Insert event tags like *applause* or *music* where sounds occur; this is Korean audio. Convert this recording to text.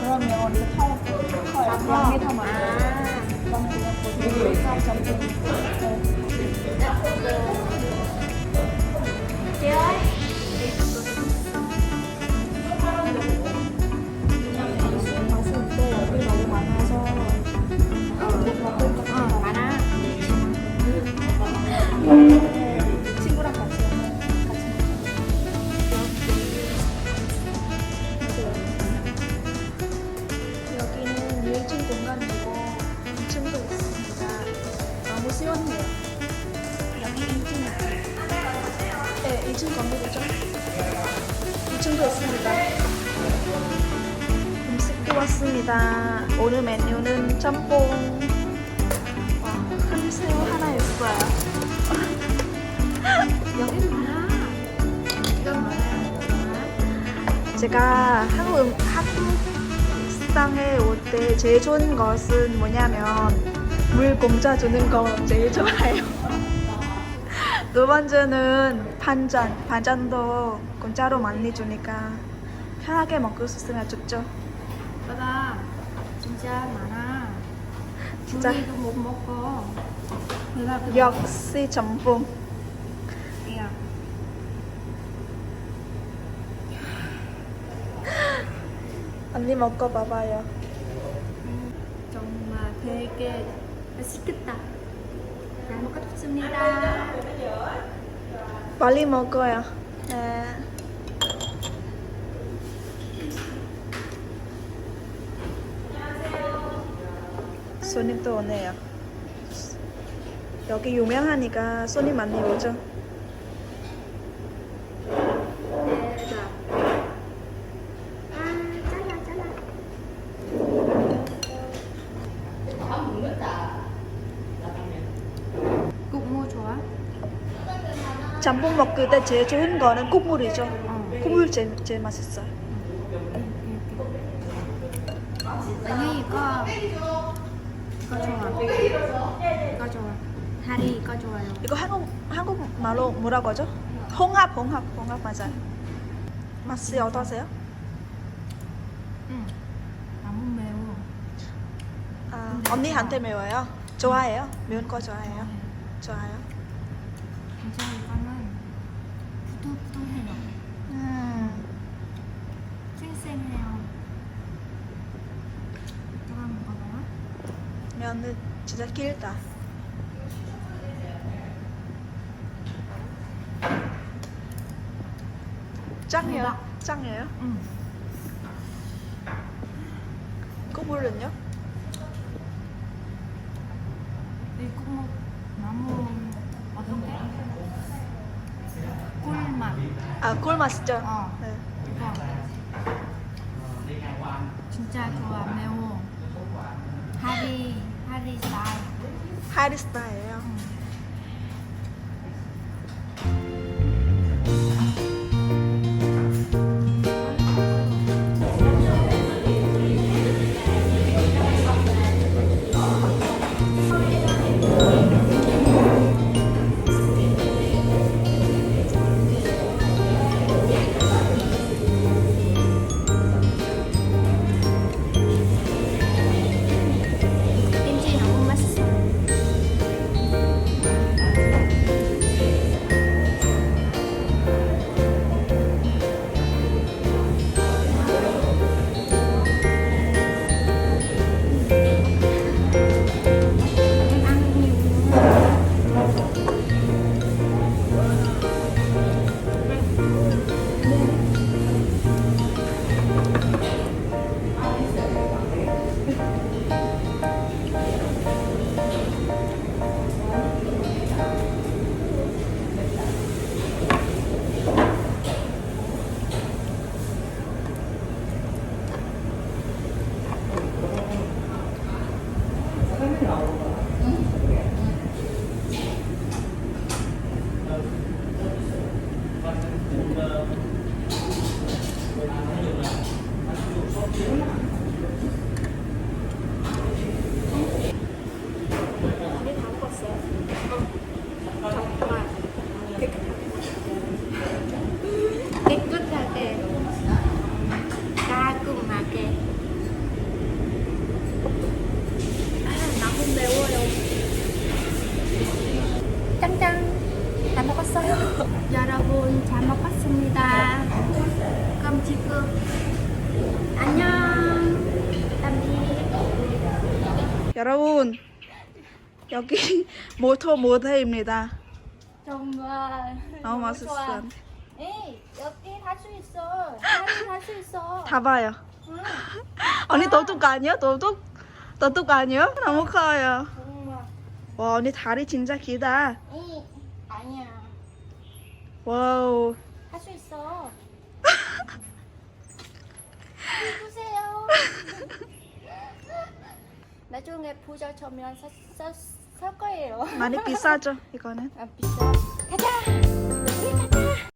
그러면 이렇게 더 커요. 양이 더 많아요. 아, 이건 그냥 같이 먹어요. 여기는 1층 공간이고 2층도 있습니다. 너무 시원해요. 2층 건물이죠. 2층도 있습니다. 음식도 왔습니다. 오늘 메뉴는 짬뽕. 와, 큰 새우 하나 있어요. *laughs* 여기 많아. 이건 많아요. 제가 한국, 음- 한국 식당에 올 때 제일 좋은 것은 뭐냐면 물 공짜 주는 거 제일 좋아요. 두 번째는 반찬. 반찬도 공짜로 많이 주니까 편하게 먹을 수 있으면 좋죠. 봐봐. 진짜 많아. 진짜. 우리도 못 먹고. 내가 그거 역시 전봉. 야. *laughs* 언니 먹고 봐봐요. 정말 되게 맛있겠다. 잘 먹겠습니다. 빨리 먹어요. 네. 손님도 오네요. 여기 유명하니까 손님 많이 오죠. 대박. 아, 잘라, 잘라. 국물 좋아? 짬뽕 먹을 때 제일 좋은 거는 국물이죠. 어. 국물 제일, 제일 맛있어요. 아니 이거 이거 좋아. 이거 좋아. 다리 이거 좋아요. 이거 한국 한국 말로 뭐라고 하죠? 홍합, 홍합, 홍합 맞아요. 맛이 어떠세요? 응. 너무 매워. 아, 언니한테 매워요? 좋아해요? 매운 거 좋아해요? 좋아요. 이거 는 부들부들해요. 음, 쌩쌩해요. 누가 먹어봐요? 면은 진짜 길다. 짱이에요? 대박. 짱이에요? 응. 국물은요? 이 국물 너무 어떤데? 꿀맛. 아, 꿀 맛있죠? 어. 네. 이거 진짜 좋아 매워. 하리 하리 스타일. 하리 스타일이에요. 여러분 잘 먹었습니다. 그럼 지금 안녕. 담비. 여러분 여기 *laughs* 모토 모델입니다 정말 너무 맛있어. 에이 여기 다수 있어. 다수 있어. *laughs* 다 봐요. 응. 언니 아. 도둑 아니야? 도둑? 도둑 아니야? 너무 커요. 정말. 와 언니 다리 진짜 길다. 에이. 와우. 할 수 있어. 해주세요. *laughs* 나중에 부자 사, 사, 살 거예요. 많이 비싸죠 이거는. 아 비싸. 가자. 우리 가자.